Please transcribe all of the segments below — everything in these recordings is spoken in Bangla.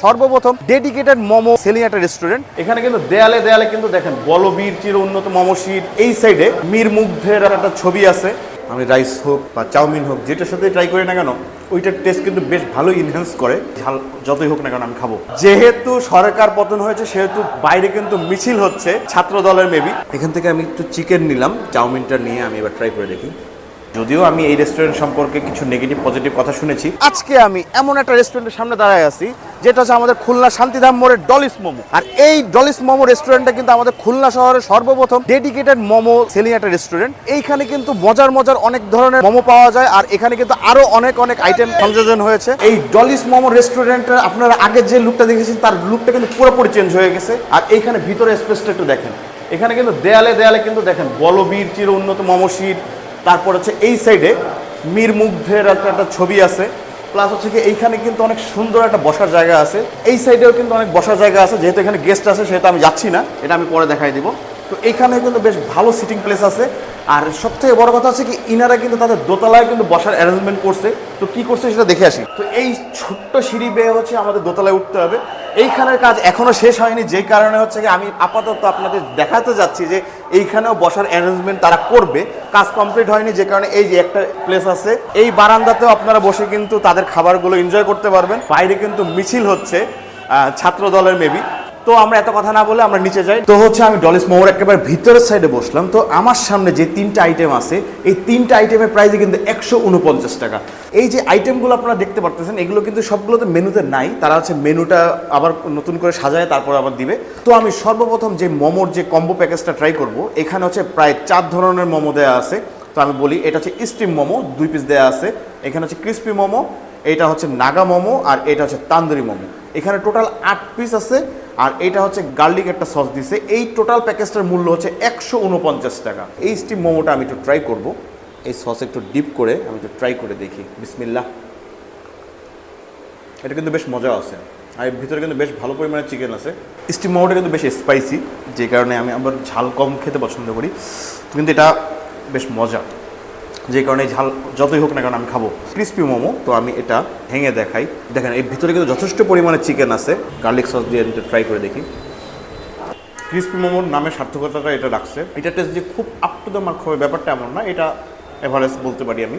সর্বপ্রথম ডেডিকেটেড মোমো সেলিং একটা রেস্টুরেন্ট এখানে কিন্তু দেয়ালে দেয়ালে কিন্তু দেখেন, বলবীর চির উন্নত মোমোশিট এই সাইডে মীর মুগ্ধের একটা ছবি আছে। আমি রাইস হোক বা চাউমিন হোক, যেটার সাথে ট্রাই করি না কেন, ওইটার টেস্ট কিন্তু বেশ ভালোই ইনহ্যান্স করে। ঝাল যতই হোক না কেন, আমি খাব। যেহেতু সরকার পতন হয়েছে, সেহেতু বাইরে কিন্তু মিছিল হচ্ছে ছাত্র দলের মেবি এখান থেকে আমি একটু চিকেন নিলাম, চাউমিনটা নিয়ে আমি এবার ট্রাই করে দেখি। যদিও আমি এই রেস্টুরেন্ট সম্পর্কে কিছু নেগেটিভ পজিটিভ কথা শুনেছি। আজকে আমি এমন একটা রেস্টুরেন্টের সামনে দাঁড়ায় আছি, যেটা হচ্ছে আমাদের খুলনা শান্তিধাম মোড়ের ডলিস মোমো আর এই ডলিস মোমো রেস্টুরেন্টটা কিন্তু আমাদের খুলনা শহরের সর্বপ্রথম ডেডিকেটেড মোমো সেলিং একটা রেস্টুরেন্ট এইখানে কিন্তু মজার মজার অনেক ধরনের মোমো পাওয়া যায়, আর এখানে কিন্তু আরও অনেক অনেক আইটেম সংযোজন হয়েছে। এই ডলিস মোমো রেস্টুরেন্টের আপনারা আগে যে লুকটা দেখেছেন, তার লুকটা কিন্তু পুরোপুরি চেঞ্জ হয়ে গেছে। আর এইখানে ভিতরে স্পেসটা একটু দেখেন। এখানে কিন্তু দেয়ালে দেয়ালে কিন্তু দেখেন, বলবীর চির উন্নত মোমো শীট তারপর হচ্ছে এই সাইডে মীর মুগ্ধের একটা একটা ছবি আছে। প্লাস হচ্ছে কি এইখানে কিন্তু অনেক সুন্দর একটা বসার জায়গা আছে। এই সাইডেও কিন্তু অনেক বসার জায়গা আছে। যেহেতু এখানে গেস্ট আছে, সেহেতু আমি যাচ্ছি না। এটা আমি পরে দেখাই দিব। তো এখানে কিন্তু বেশ ভালো সিটিং প্লেস আছে। আর সব থেকে বড় কথা হচ্ছে কি, ইনারা কিন্তু তাদের দোতলায় কিন্তু বসার অ্যারেঞ্জমেন্ট করছে। তো কি করছে সেটা দেখে আসি। তো এই ছোট্ট সিঁড়ি বেয়ে হচ্ছে আমাদের দোতলায় উঠতে হবে। এইখানের কাজ এখনও শেষ হয়নি যেই কারণে হচ্ছে কি আমি আপাতত আপনাদের দেখাতে যাচ্ছি যে এইখানেও বসার অ্যারেঞ্জমেন্ট তারা করবে। কাজ কমপ্লিট হয়নি, যে কারণে এই যে একটা প্লেস আছে, এই বারান্দাতেও আপনারা বসে কিন্তু তাদের খাবারগুলো এনজয় করতে পারবেন। বাইরে কিন্তু মিছিল হচ্ছে ছাত্র দলের মেবি তো আমরা এত কথা না বলে আমরা নিচে যাই। তো হচ্ছে আমি ডলিস মোমোর একেবারে ভিতরের সাইডে বসলাম। তো আমার সামনে যে তিনটা আইটেম আছে, এই তিনটা আইটেমের প্রাইসে কিন্তু একশো উনপঞ্চাশ টাকা। এই যে আইটেমগুলো আপনারা দেখতে পারতেছেন, এগুলো কিন্তু সবগুলোতে মেনুতে নাই। তারা হচ্ছে মেনুটা আবার নতুন করে সাজায়, তারপর আবার দিবে। তো আমি সর্বপ্রথম যে মোমোর যে কম্বো প্যাকেজটা ট্রাই করব, এখানে হচ্ছে প্রায় চার ধরনের মোমো দেওয়া আছে। তো আমি বলি, এটা হচ্ছে স্টিম মোমো, দুই পিস দেওয়া আছে। এখানে হচ্ছে ক্রিস্পি মোমো, এটা হচ্ছে নাগা মোমো, আর এটা হচ্ছে তান্দুরি মোমো। এখানে টোটাল আট পিস আছে। আর এটা হচ্ছে গার্লিক একটা সস দিছে। এই টোটাল প্যাকেজটার মূল্য হচ্ছে একশো উনপঞ্চাশ টাকা। এই স্টিম মোমোটা আমি একটু ট্রাই করব। এই সস একটু ডিপ করে আমি একটু ট্রাই করে দেখি। বিসমিল্লাহ। এটা কিন্তু বেশ মজা আছে। আর এর ভিতরে কিন্তু বেশ ভালো পরিমাণে চিকেন আছে। স্টিম মোমোটা কিন্তু বেশ স্পাইসি যে কারণে আমি আবার ঝাল কম খেতে পছন্দ করি। কিন্তু এটা বেশ মজা। যে কারণে ঝাল যতই হোক না কারণ আমি খাব। ক্রিস্পি মোমো, তো আমি এটা ভেঙে দেখাই। দেখেন, এর ভিতরে কিন্তু যথেষ্ট পরিমাণে চিকেন আছে। গার্লিক সস দিয়ে আমি ট্রাই করে দেখি। ক্রিস্পি মোমোর নামে সার্থকতাটা এটা রাখছে। এটা টেস্ট যে খুব আপ টু দ্য মার্ক হবে, ব্যাপারটা এমন না, এটা এভারেস্ট বলতে পারি আমি।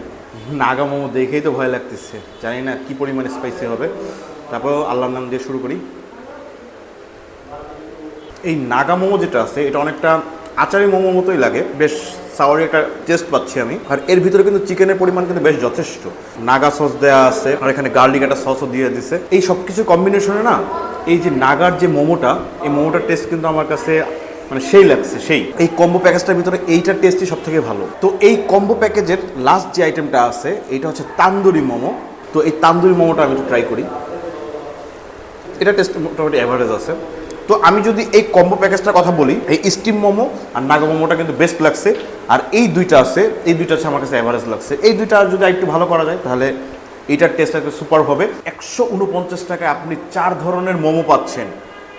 নাগা মোমো দেখেই তো ভয় লাগতেছে। জানি না কি পরিমাণে স্পাইসি হবে। তারপর আল্লাহর নাম দিয়ে শুরু করি। এই নাগা মোমো যেটা আছে, এটা অনেকটা আচারি মোমোর মতোই লাগে। বেশ সাওয়ারি একটা টেস্ট পাচ্ছি আমি। আর এর ভিতরে কিন্তু চিকেনের পরিমাণ কিন্তু বেশ যথেষ্ট। নাগা সস দেওয়া আছে, আর এখানে গার্লিক একটা সসও দিয়ে দিছে। এই সব কিছু কম্বিনেশনে না, এই যে নাগার যে মোমোটা, এই মোমোটার টেস্ট কিন্তু আমার কাছে মানে সেই লাগছে, সেই। এই কম্বো প্যাকেজটার ভিতরে এইটার টেস্টই সব থেকে ভালো। তো এই কম্বো প্যাকেজের লাস্ট যে আইটেমটা আছে এটা হচ্ছে তান্দুরি মোমো। তো এই তান্দুরি মোমোটা আমি ট্রাই করি। এটা টেস্ট মোটামুটি অ্যাভারেজ আছে। তো আমি যদি এই কম্বো প্যাকেজটার কথা বলি, এই স্টিম মোমো আর নাগা মোমোটা কিন্তু বেস্ট লাগছে। আর এই দুইটা আছে, এই দুইটা হচ্ছে আমার কাছে অ্যাভারেজ লাগছে। এই দুইটা যদি একটু ভালো করা যায়, তাহলে এইটার টেস্ট একটু সুপার হবে। একশো উনপঞ্চাশ টাকায় আপনি চার ধরনের মোমো পাচ্ছেন।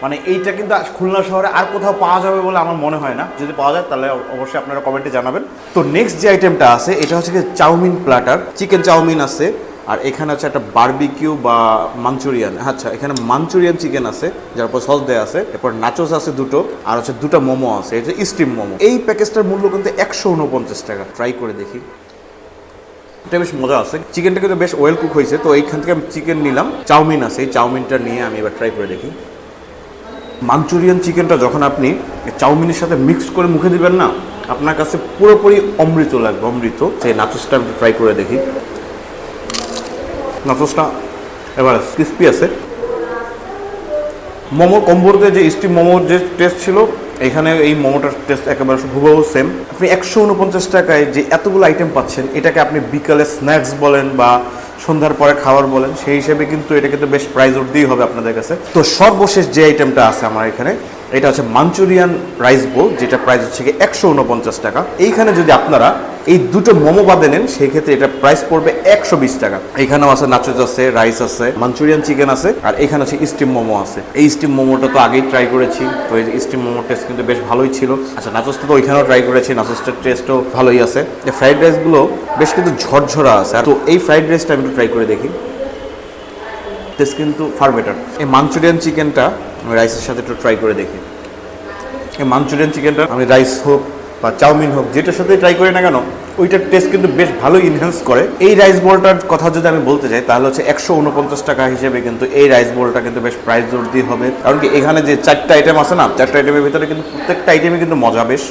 মানে এইটা কিন্তু খুলনা শহরে আর কোথাও পাওয়া যাবে বলে আমার মনে হয় না। যদি পাওয়া যায়, তাহলে অবশ্যই আপনারা কমেন্টে জানাবেন। তো নেক্সট যে আইটেমটা আছে, এটা হচ্ছে চাউমিন প্লাটার চিকেন চাউমিন আছে। আর এখানে হচ্ছে একটা বারবিকিউ বা মাঞ্চুরিয়ান। আচ্ছা এখানে মাঞ্চুরিয়ান চিকেন আছে, যার উপর সস দেওয়া আছে, এরপর নাচোস আছে দুটো, আর হচ্ছে দুটো মোমো আছে এটা স্টিম মোমো। এই প্যাকেজটার মূল্য কিন্তু একশো উনপঞ্চাশ টাকা। ট্রাই করে দেখি। এটা বেশ মজা আছে। চিকেনটা কিন্তু বেশ ওয়েল কুক হয়েছে, তো এইখান থেকে আমি চিকেন নিলাম। চাউমিন আছে, এই চাউমিনটা নিয়ে আমি এবার ট্রাই করে দেখি। মাঞ্চুরিয়ান চিকেনটা যখন আপনি চাউমিনের সাথে মিক্স করে মুখে দিবেন না, আপনার কাছে পুরোপুরি অমৃত লাগবে, অমৃত। সেই নাচোসটা আমি ট্রাই করে দেখি। নাচোসটা এবার ক্রিস্পি আছে। মোমোর কম্বোতে যে স্টিম মোমোর যে টেস্ট ছিল, এখানে এই মোমোটার টেস্ট একেবারে হুবহু সেম আপনি একশো উনপঞ্চাশ টাকায় যে এতগুলো আইটেম পাচ্ছেন, এটাকে আপনি বিকালে স্ন্যাক্স বলেন বা সন্ধ্যার পরে খাবার বলেন, সেই হিসেবে কিন্তু এটা কিন্তু বেশ প্রাইস উঠতেই হবে আপনাদের কাছে। তো সর্বশেষ যে আইটেমটা আছে আমার এখানে, এটা হচ্ছে মাঞ্চুরিয়ান রাইস বোল যেটা প্রাইস হচ্ছে একশো উনপঞ্চাশ টাকা। এইখানে যদি আপনারা এই দুটো মোমো বাদে নেন সেই ক্ষেত্রে এটা প্রাইস পড়বে একশো বিশ টাকা। এখানেও আছে নাচোস আছে রাইস আছে মাঞ্চুরিয়ান চিকেন আছে, আর এখানে আছে স্টিম মোমো আছে। এই স্টিম মোমোটা তো আগেই ট্রাই করেছি, তো এই স্টিম মোমোর টেস্ট কিন্তু বেশ ভালোই ছিল। আচ্ছা নাচোসটা তো ওইখানেও ট্রাই করেছি নাচোসটার টেস্টও ভালোই আছে। ফ্রাইড রাইসগুলো বেশ কিন্তু ঝরঝরা আছে। তো এই ফ্রাইড রাইসটা আমি একটু ট্রাই করে দেখি। টেস্ট কিন্তু ফার বেটার এই মাঞ্চুরিয়ান চিকেনটা রাইসের সাথে একটু ট্রাই করে দেখি। এই মাঞ্চুরিয়ান চিকেনটা আমি রাইস হোক বা চাউমিন হোক, যেটার সাথে ট্রাই করি না কেন, ওইটার টেস্ট কিন্তু বেশ ভালো ইনহ্যান্স করে। এই রাইস বলটার কথা যদি আমি বলতে চাই তাহলে হচ্ছে একশো উনপঞ্চাশ টাকা হিসেবে কিন্তু এই রাইস বলটা কিন্তু বেশ প্রাইস জোর দিয়ে হবে। কারণ কি, এখানে যে চারটা আইটেম আছে না, চারটা আইটেমের ভিতরে কিন্তু প্রত্যেকটা আইটেমে কিন্তু মজা বেশ।